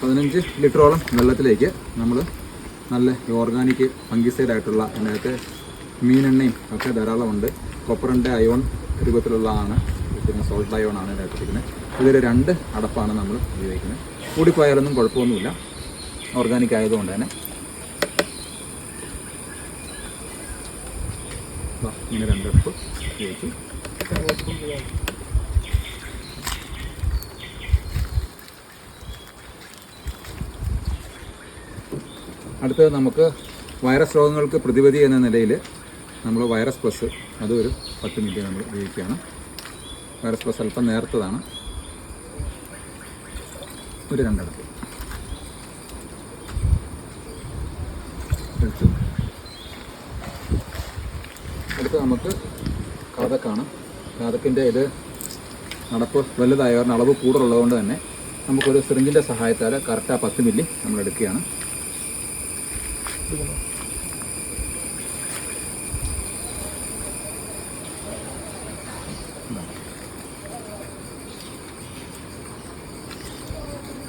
പതിനഞ്ച് ലിറ്ററോളം വെള്ളത്തിലേക്ക് നമ്മൾ നല്ല ഓർഗാനിക് ഫംഗിസൈഡായിട്ടുള്ള അതിനകത്ത് മീനെണ്ണയും ഒക്കെ ധാരാളമുണ്ട്. കൊപ്പറിന്റെ അയോൺ രൂപത്തിലുള്ളതാണ്. പിന്നെ സോൾട്ട് അയോൺ ആണ് ഇരിക്കുന്നത്. ഇതിൽ രണ്ട് അടപ്പാണ് നമ്മൾ ഉപയോഗിക്കുന്നത്. കൂടിപ്പോയാലൊന്നും കുഴപ്പമൊന്നുമില്ല. ഓർഗാനിക് ആയതുകൊണ്ട് തന്നെ. ഇങ്ങനെ രണ്ടടുപ്പ് ഉപയോഗിച്ചു. അടുത്തത് നമുക്ക് വൈറസ് രോഗങ്ങൾക്ക് പ്രതിവിധി എന്ന നിലയിൽ നമ്മൾ വൈറസ് പ്ലസ് അതൊരു പത്ത് മിനിറ്റ് നമ്മൾ ഉപയോഗിക്കുകയാണ്. വൈറസ് പ്ലസ് അല്പം നേർത്തതാണ്. ഒരു ഒഴിച്ചു അടുത്ത് നമുക്ക് കാതക്കാണ്. കാതക്കിന്റെ ഇത് നടപ്പ് വലുതായവരുടെ അളവ് കൂടുതലുള്ളതുകൊണ്ട് തന്നെ നമുക്കൊരു സിറിഞ്ചിന്റെ സഹായത്താൽ കറക്റ്റ് ആ പത്ത് മില്ലി നമ്മൾ എടുക്കുകയാണ്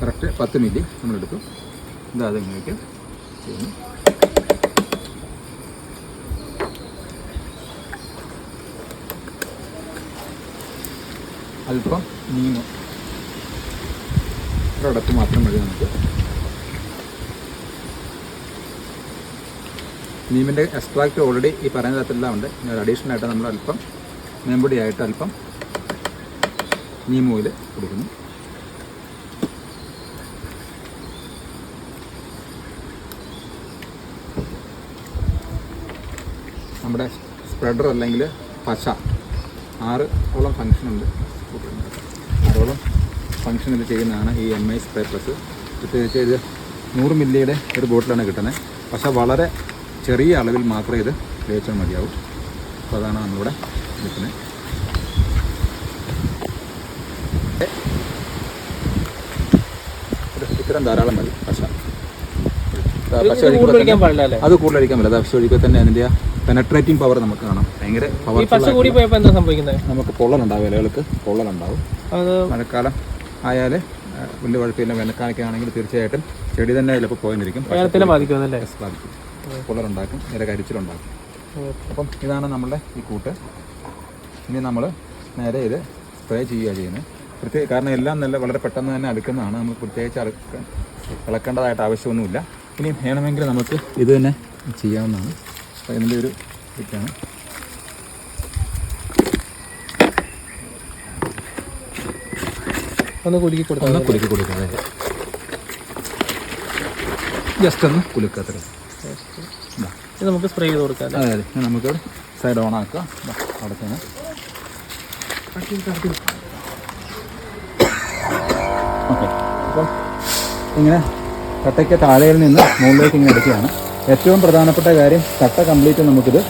കറക്റ്റ് പത്ത് മില്ലി നമ്മളെടുത്തു. ഇതാ അതിങ്ങനെയൊക്കെ ചെയ്യുന്നു. അല്പം നീങ്ങും. ഒരിടത്ത് മാത്രം മതി നമുക്ക്. നീമിന്റെ എക്സ്ട്രാക്റ്റ് ഓൾറെഡി ഈ പറയുന്ന തരത്തിലെല്ലാം ഉണ്ട്. അഡീഷണൽ ആയിട്ട് നമ്മൾ അല്പം മേമ്പൊടിയായിട്ട് അല്പം നീം ഓയിൽ കൊടുക്കുന്നു. നമ്മുടെ സ്പ്രെഡർ അല്ലെങ്കിൽ പശ ആറ് ഓളം ഫങ്ഷൻ ഉണ്ട്. ആറോളം ഫങ്ഷൻ ഇത് ചെയ്യുന്നതാണ് ഈ എം ഐ സ്പ്രേ പ്ലസ് പ്രത്യേകിച്ച് ഇത് നൂറ് മില്ലിയുടെ ഒരു ബോട്ടിലാണ് കിട്ടുന്നത്. പക്ഷേ വളരെ ചെറിയ അളവിൽ മാത്രമേ ഇത് വേച്ചാൽ മതിയാവും. അപ്പോൾ അതാണ് നമ്മളിവിടെ വിൽക്കുന്നത് ഇത്തരം ധാരാളം മതി. പശ. പശ അത് കൂടുതലടിക്കാൻ പറ്റില്ല പശ ഒഴിക്കുമ്പോൾ തന്നെ അതിന്റെ പെനട്രേറ്റിംഗ് പവർ നമുക്ക് കാണാം. ഭയങ്കര പവർ നമുക്ക് പൊള്ളലുണ്ടാവും ഇലകൾക്ക് പൊള്ളലുണ്ടാവും മഴക്കാലം ആയാൽ വലിയ കുഴപ്പമില്ല. വേനൽക്കാലൊക്കെ ആണെങ്കിൽ തീർച്ചയായിട്ടും ചെടി തന്നെ ചിലപ്പോൾ പോയിരിക്കും ബാധിക്കും. പൊള്ളലുണ്ടാക്കും നേരെ കരിച്ചിലുണ്ടാക്കും അപ്പം ഇതാണ് നമ്മളുടെ ഈ കൂട്ട്. ഇനി നമ്മൾ നേരെ ഇത് സ്പ്രേ ചെയ്യുക ചെയ്യുന്നത്. പ്രത്യേക കാരണം എല്ലാം നല്ല വളരെ പെട്ടെന്ന് തന്നെ അടുക്കുന്നതാണ്. നമ്മൾ പ്രത്യേകിച്ച് അടുക്കാൻ ഇളക്കേണ്ടതായിട്ട് ആവശ്യമൊന്നുമില്ല. ഇനി വേണമെങ്കിൽ നമുക്ക് ഇത് തന്നെ ചെയ്യാവുന്നതാണ്. അപ്പോൾ ഇതിന്റെ ഒരു ഇതാണ്. ഒന്ന് കുലുക്കി കൊടുക്കാം. ഒന്ന് കുലുക്കി കൊടുക്കാം. ജസ്റ്റ് ഒന്ന് ഇത് നമുക്ക് സ്പ്രേ ചെയ്ത് കൊടുക്കാം? അതെ അതെ. നമുക്ക് സൈഡ് ഓൺ ആക്കുക ദാ, അവിടെ അപ്പം ഇങ്ങനെ കട്ടയ്ക്ക് താഴെയിൽ നിന്ന് മുകളിലേക്ക് ഇങ്ങനെ എടുക്കുകയാണ്. ഏറ്റവും പ്രധാനപ്പെട്ട കാര്യം കട്ട കംപ്ലീറ്റ് നമുക്കിത്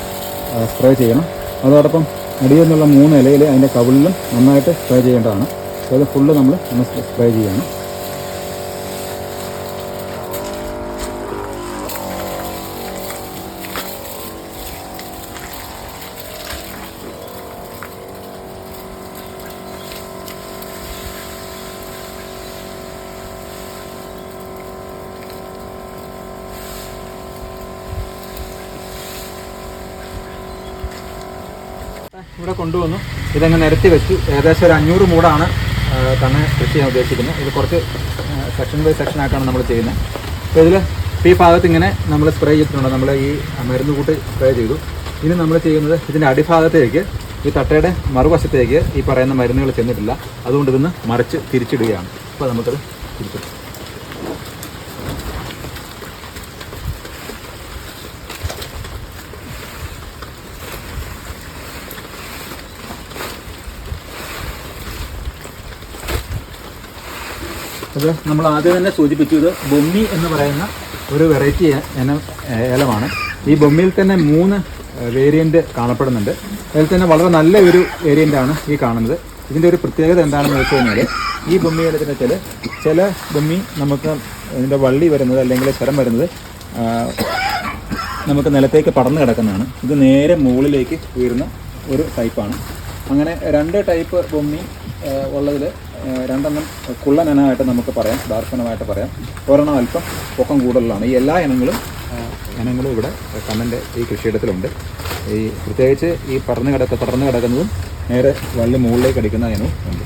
സ്പ്രേ ചെയ്യണം. അതോടൊപ്പം അടിയിൽ നിന്നുള്ള മൂന്ന് ഇലയിൽ അതിന്റെ കവിളിലും നന്നായിട്ട് സ്പ്രേ ചെയ്യേണ്ടതാണ്. അത് ഫുള്ള് നമ്മൾ സ്പ്രേ ചെയ്യണം. ഇവിടെ കൊണ്ടുവന്നു. ഇതങ്ങ് നിരത്തി വെച്ചു. ഏകദേശം ഒരു അഞ്ഞൂറ് മൂടാണ് തന്നെ കൃഷി ചെയ്യാൻ ഉദ്ദേശിക്കുന്നത്. ഇത് കുറച്ച് സെക്ഷൻ ബൈ സെക്ഷൻ ആയിട്ടാണ് നമ്മൾ ചെയ്യുന്നത്. അപ്പോൾ ഇതിൽ ഈ ഭാഗത്ത് ഇങ്ങനെ നമ്മൾ സ്പ്രേ ചെയ്തിട്ടുണ്ട്. നമ്മൾ ഈ മരുന്ന് കൂട്ടി സ്പ്രേ ചെയ്തു. ഇനി നമ്മൾ ചെയ്യുന്നത് ഇതിന്റെ അടിഭാഗത്തേക്ക് ഈ തട്ടയുടെ മറുവശത്തേക്ക് ഈ പറയുന്ന മരുന്നുകൾ ചെന്നിട്ടില്ല. അതുകൊണ്ട് ഇതൊന്ന് മറിച്ച് തിരിച്ചിടുകയാണ്. അപ്പോൾ നമുക്കത് തിരിച്ചിടും അത് നമ്മൾ ആദ്യം തന്നെ സൂചിപ്പിച്ചു ഇത് ബൊമ്മി എന്ന് പറയുന്ന ഒരു വെറൈറ്റി ഇനം ഏലമാണ്. ഈ ബൊമ്മിയിൽ തന്നെ മൂന്ന് വേരിയന്റ് കാണപ്പെടുന്നുണ്ട്. അതിൽ തന്നെ വളരെ നല്ല ഒരു വേരിയന്റാണ് ഈ കാണുന്നത്. ഇതിന്റെ ഒരു പ്രത്യേകത എന്താണെന്ന് വെച്ച് കഴിഞ്ഞാൽ ഈ ബൊമ്മി ഏലത്തിന് വെച്ചാൽ ചില ബൊമ്മി നമുക്ക് ഇതിന്റെ വള്ളി വരുന്നത് അല്ലെങ്കിൽ ശരം വരുന്നത് നമുക്ക് നിലത്തേക്ക് പടർന്നു കിടക്കുന്നതാണ്. ഇത് നേരെ മുകളിലേക്ക് ഉയരുന്ന ഒരു ടൈപ്പാണ് അങ്ങനെ രണ്ട് ടൈപ്പ് ബൊമ്മി ഉള്ളതിൽ രണ്ടെണ്ണം കുള്ളൻ ഇനമായിട്ട് നമുക്ക് പറയാം ദാർശനമായിട്ട് പറയാം. ഒരെണ്ണം അല്പം പൊക്കം കൂടുതലാണ് ഈ എല്ലാ ഇനങ്ങളും ഇനങ്ങളും ഇവിടെ കണ്ണന്റെ ഈ കൃഷിയിടത്തിലുണ്ട്. ഈ പ്രത്യേകിച്ച് ഈ പടർന്ന് കിടക്ക പടർന്ന് കിടക്കുന്നതും നേരെ വള്ളി മുകളിലേക്ക് അടിക്കുന്ന ഇനവും ഉണ്ട്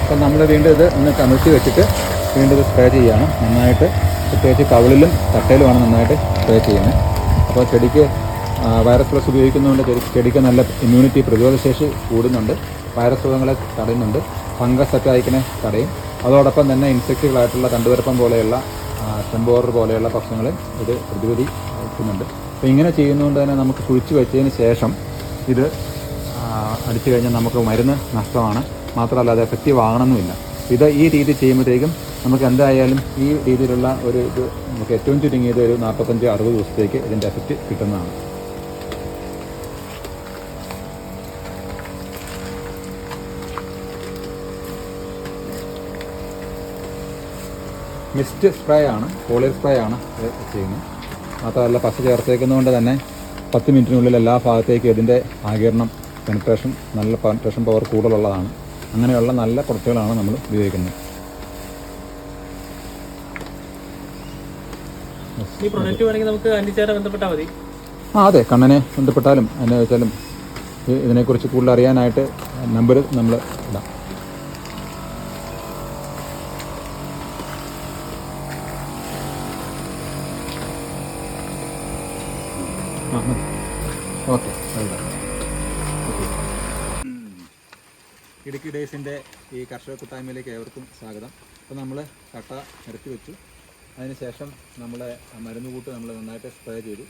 അപ്പം നമ്മൾ വീണ്ടും ഇത് ഒന്ന് കമിഴ്ത്തി വെച്ചിട്ട് വീണ്ടും ഇത് സ്പ്രേ ചെയ്യണം. നന്നായിട്ട് പ്രത്യേകിച്ച് കവിളിലും തട്ടയിലുമാണ് നന്നായിട്ട് സ്പ്രേ ചെയ്യുന്നത്. അപ്പോൾ ചെടിക്ക് വൈറസ് പ്ലസ് ഉപയോഗിക്കുന്നതുകൊണ്ട് ചെടിക്ക് നല്ല ഇമ്മ്യൂണിറ്റി പ്രതിരോധശേഷി കൂടുന്നുണ്ട്. വൈറസ് രോഗങ്ങളെ തടയുന്നുണ്ട്. ഫംഗസ് അറ്റാക്കിനെ തടയും. അതോടൊപ്പം തന്നെ ഇൻസെക്റ്റുകളായിട്ടുള്ള തണ്ടുവരപ്പം പോലെയുള്ള ടെമ്പോറർ പോലെയുള്ള പ്രശ്നങ്ങളെ ഇത് പ്രതിരോധിക്കുന്നുണ്ട് അപ്പോൾ ഇങ്ങനെ ചെയ്യുന്നതുകൊണ്ട് തന്നെ നമുക്ക് കുഴിച്ച് വെച്ചതിന് ശേഷം ഇത് അടിച്ചു കഴിഞ്ഞാൽ നമുക്ക് മരുന്ന് നഷ്ടമാണ്. മാത്രമല്ല അത് എഫക്റ്റീവ് ആകണമെന്നുമില്ല ഇത് ഈ രീതി ചെയ്യുമ്പോഴത്തേക്കും നമുക്ക് എന്തായാലും ഈ രീതിയിലുള്ള ഒരു ഇത് നമുക്ക് ഏറ്റവും ചുരുങ്ങിയത് ഒരു നാൽപ്പത്തഞ്ച് അറുപത് ദിവസത്തേക്ക് ഇതിന്റെ എഫക്റ്റ് കിട്ടുന്നതാണ്. മിസ്റ്റ് സ്പ്രേ ആണ് പോളിയർ സ്പ്രേ ആണ് ചെയ്യുന്നത്. മാത്രമല്ല പശ ചേർത്തേക്കുന്നതുകൊണ്ട് തന്നെ പത്ത് മിനിറ്റിനുള്ളിൽ എല്ലാ ഭാഗത്തേക്കും ഇതിന്റെ ആകിരണം പെനിട്രേഷൻ നല്ല പെനിട്രേഷൻ പവർ കൂടുതലുള്ളതാണ്. അങ്ങനെയുള്ള നല്ല പ്രൊഡക്റ്റുകളാണ് നമ്മൾ ഉപയോഗിക്കുന്നത്. ഈ പ്രൊഡക്റ്റ് വേണമെങ്കിൽ നമുക്ക് അന്റിച്ചേരെ ബന്ധപ്പെട്ടാൽ മതി. ആ അതെ കണ്ണനെ ബന്ധപ്പെട്ടാലും എന്നെ വെച്ചാലും ഇതിനെക്കുറിച്ച് കൂടുതൽ അറിയാനായിട്ട് നമ്പർ നമ്മൾ ഇടാം ആ മതി ഓക്കെ ഇടുക്കി ഡേയ്സിന്റെ ഈ കർഷക കൂട്ടായ്മയിലേക്ക് ഏവർക്കും സ്വാഗതം. അപ്പോൾ നമ്മൾ കട്ട നിരത്തി വെച്ചു. അതിനുശേഷം നമ്മളെ മരുന്ന് കൂട്ട് നമ്മൾ നന്നായിട്ട് സ്പ്രേ ചെയ്തു.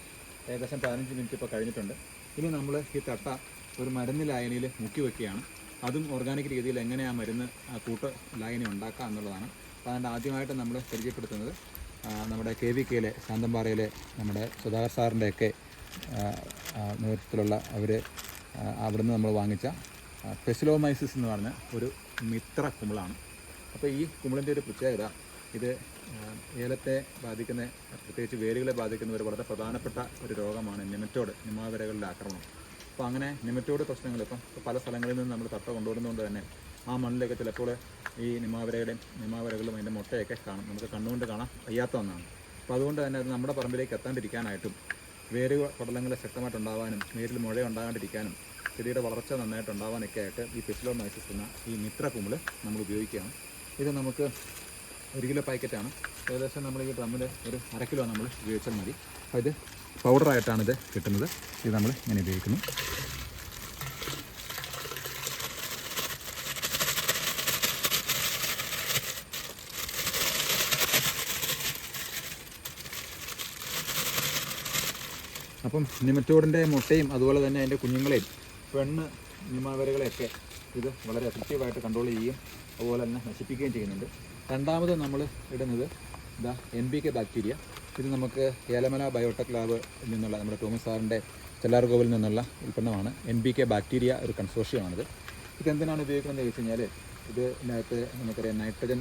ഏകദേശം പതിനഞ്ച് മിനിറ്റ് ഇപ്പോൾ കഴിഞ്ഞിട്ടുണ്ട്. ഇനി നമ്മൾ ഈ തട്ട ഒരു മരുന്ന് ലായനിയിൽ മുക്കി വെക്കുകയാണ്. അതും ഓർഗാനിക് രീതിയിൽ എങ്ങനെ ആ മരുന്ന് കൂട്ട് ലായനി ഉണ്ടാക്കാം എന്നുള്ളതാണ്. അപ്പോൾ അതിന്റെ ആദ്യമായിട്ട് നമ്മൾ പരിചയപ്പെടുത്തുന്നത് നമ്മുടെ കെ വി കെയിലെ ശാന്തമ്പാറയിലെ നമ്മുടെ സുധാകർ സാറിന്റെയൊക്കെ നേതൃത്വത്തിലുള്ള അവർ അവിടുന്ന് നമ്മൾ വാങ്ങിച്ച പെസിലോമൈസിസ് എന്ന് പറഞ്ഞ ഒരു മിത്ര കുമിളാണ്. അപ്പോൾ ഈ കുമിളിന്റെ ഒരു പ്രത്യേകത ഇത് ഏലത്തെ ബാധിക്കുന്ന പ്രത്യേകിച്ച് വേരുകളെ ബാധിക്കുന്ന ഒരു വളരെ പ്രധാനപ്പെട്ട ഒരു രോഗമാണ് നിമറ്റോഡ് നിമാവരകളുടെ ആക്രമണം. അപ്പോൾ അങ്ങനെ നിമറ്റോഡ് പ്രശ്നങ്ങൾ ഇപ്പം പല സ്ഥലങ്ങളിൽ നിന്ന് നമ്മൾ തട്ട കൊണ്ടുവരുന്നതുകൊണ്ട് തന്നെ ആ മണ്ണിലൊക്കെ ചിലപ്പോൾ ഈ നിമാവരയുടെയും നിമാവരകളും അതിന്റെ മുട്ടയൊക്കെ കാണും. നമുക്ക് കണ്ണുകൊണ്ട് കാണാൻ വയ്യാത്ത ഒന്നാണ്. അപ്പോൾ അതുകൊണ്ട് തന്നെ അത് നമ്മുടെ പറമ്പിലേക്ക് എത്താണ്ടിരിക്കാനായിട്ടും വേര് പടലങ്ങൾ ശക്തമായിട്ടുണ്ടാവാനും വേരിൽ മുഴ ഉണ്ടാകാണ്ടിരിക്കാനും ചെടിയുടെ വളർച്ച നന്നായിട്ട് ഉണ്ടാവാനൊക്കെ ആയിട്ട് ഈ പെസിലോമൈസിസ് എന്ന ഈ മിത്ര കുമ്പിൾ നമ്മൾ ഉപയോഗിക്കുകയാണ്. ഇത് നമുക്ക് ഒരു കിലോ പാക്കറ്റാണ് ഏകദേശം നമ്മൾ ഈ ഡ്രമ്മിൽ ഒരു അര കിലോ നമ്മൾ ഉപയോഗിച്ചാൽ മതി. അപ്പോൾ ഇത് പൗഡറായിട്ടാണ് ഇത് കിട്ടുന്നത്. ഇത് നമ്മൾ ഇങ്ങനെ ഉപയോഗിക്കുന്നു. അപ്പം നിമിറ്റോടിന്റെ മുട്ടയും അതുപോലെ തന്നെ അതിന്റെ കുഞ്ഞുങ്ങളെയും പെണ്ണ് നിമാവരകളെയൊക്കെ ഇത് വളരെ എഫക്റ്റീവായിട്ട് കൺട്രോൾ ചെയ്യുകയും അതുപോലെ തന്നെ നശിപ്പിക്കുകയും ചെയ്യുന്നുണ്ട്. രണ്ടാമത് നമ്മൾ ഇടുന്നത് ഇതാ എൻ ബി കെ ബാക്ടീരിയ ഇത് നമുക്ക് ഏലമല ബയോടെക് ലാബ് നിന്നുള്ള നമ്മുടെ ടോമി സാറിന്റെ ചെല്ലാർകോവിൽ നിന്നുള്ള ഉൽപ്പന്നമാണ്. എൻ ബി കെ ബാക്ടീരിയ ഒരു കൺസോഷ്യമാണിത് ഇതെന്തിനാണ് ഉപയോഗിക്കുന്നത് ചോദിച്ചു കഴിഞ്ഞാൽ ഇത് ഇതിനകത്ത് നമുക്കറിയാം നൈട്രജൻ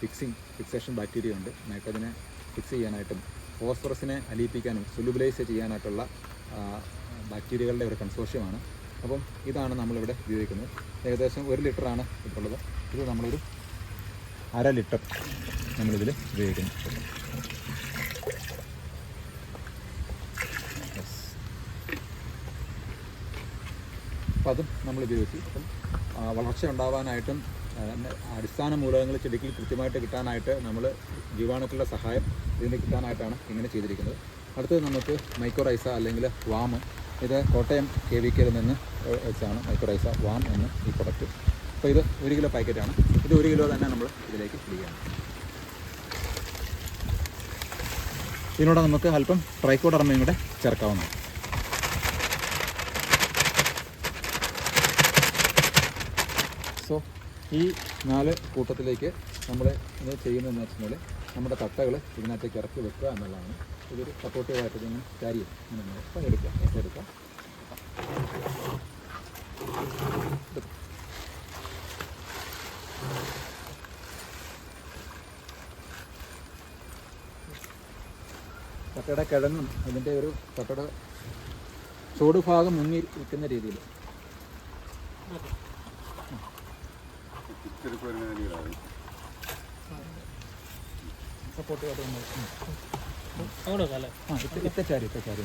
ഫിക്സിങ് ഫിക്സേഷൻ ബാക്ടീരിയ ഉണ്ട്. നൈട്രജനെ ഫിക്സ് ചെയ്യാനായിട്ടും ഫോസ്ഫറസിനെ അലിയിപ്പിക്കാനും സുലുബിലൈസ് ചെയ്യാനായിട്ടുള്ള ബാക്ടീരിയകളുടെ ഒരു കൺസോഷ്യമാണ് അപ്പം ഇതാണ് നമ്മളിവിടെ ഉപയോഗിക്കുന്നത്. ഏകദേശം ഒരു ലിറ്ററാണ് ഇപ്പോൾ ഉള്ളത് ഇത് നമ്മളൊരു അര ലിറ്റർ നമ്മളിതിൽ ഉപയോഗിക്കുന്നു. അപ്പം അതും നമ്മൾ ഉപയോഗിച്ചു അപ്പം വളർച്ച ഉണ്ടാവാനായിട്ടും അടിസ്ഥാന മൂലകങ്ങൾ ചെടിക്ക് കൃത്യമായിട്ട് കിട്ടാനായിട്ട് നമ്മൾ ജീവാണുക്കളുടെ സഹായം ഇതിന് കിട്ടാനായിട്ടാണ് ഇങ്ങനെ ചെയ്തിരിക്കുന്നത്. അടുത്തത് നമുക്ക് മൈക്രോറൈസ അല്ലെങ്കിൽ വാം ഇത് കോട്ടയം കെ വി കെയിൽ നിന്ന് വെച്ചാണ് മൈക്രോറൈസ വാം എന്ന ഈ പ്രൊഡക്റ്റ് അപ്പോൾ ഇത് ഒരു കിലോ പാക്കറ്റാണ് ഇത് ഒരു കിലോ തന്നെ നമ്മൾ ഇതിലേക്ക് ഇടുകയാണ്. ഇതിനോട് നമുക്ക് അല്പം ട്രൈക്കോഡർമയും കൂടെ ചേർക്കാവുന്നതാണ്. സോ ഈ നാല് കൂട്ടത്തിലേക്ക് നമ്മൾ ഇത് ചെയ്യുന്നതെന്ന് വെച്ചാൽ നമ്മുടെ തട്ടകൾ ഇതിനകത്തേക്ക് ഇറക്കി വെക്കുക എന്നുള്ളതാണ് ഇതൊരു സപ്പോർട്ടീവായിട്ട് ഇതിങ്ങനെ ക്യാരി ചെയ്യും. ഇങ്ങനെ. എടുക്കാം. എടുക്കാം. കട്ടയുടെ കിഴങ്ങും അതിന്റെ ഒരു കട്ടയുടെ ചൂട് ഭാഗം മുങ്ങി നിൽക്കുന്ന രീതിയിൽ. സപ്പോർട്ടീവായിട്ട് നമ്മൾ ഉം. അങ്ങോട്ട് വെക്കാം അല്ലേ? ആ ഇത്ത ഇത്തച്ചാരി ഇത്തച്ചാരി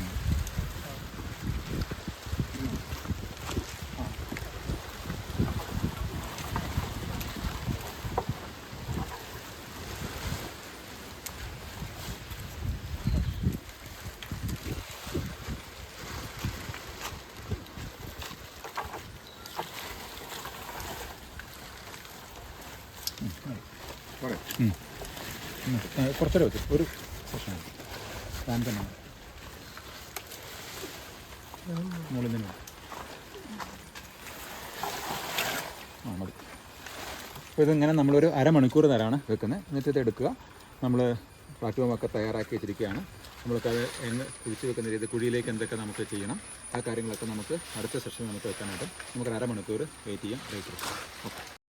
വെച്ചു ഒരു താൻ തന്നെ മുകളിൽ നിന്ന് ആ മതി. അപ്പോൾ ഇതിങ്ങനെ നമ്മളൊരു അരമണിക്കൂർ നേരമാണ് വെക്കുന്നത്. എന്നിട്ട് ഇത് എടുക്കുക. നമ്മൾ പ്ലാറ്റ്ഫോമൊക്കെ തയ്യാറാക്കി വെച്ചിരിക്കുകയാണ്. നമ്മൾക്ക് അത് എങ്ങ് കുഴിച്ച് വെക്കുന്ന രീതി കുഴിയിലേക്ക് എന്തൊക്കെ നമുക്ക് ചെയ്യണം ആ കാര്യങ്ങളൊക്കെ നമുക്ക് അടുത്ത സെഷനിൽ നമുക്ക് വെക്കാനായിട്ട് നമുക്ക് അരമണിക്കൂർ വെയിറ്റ് ചെയ്യാം. Break okay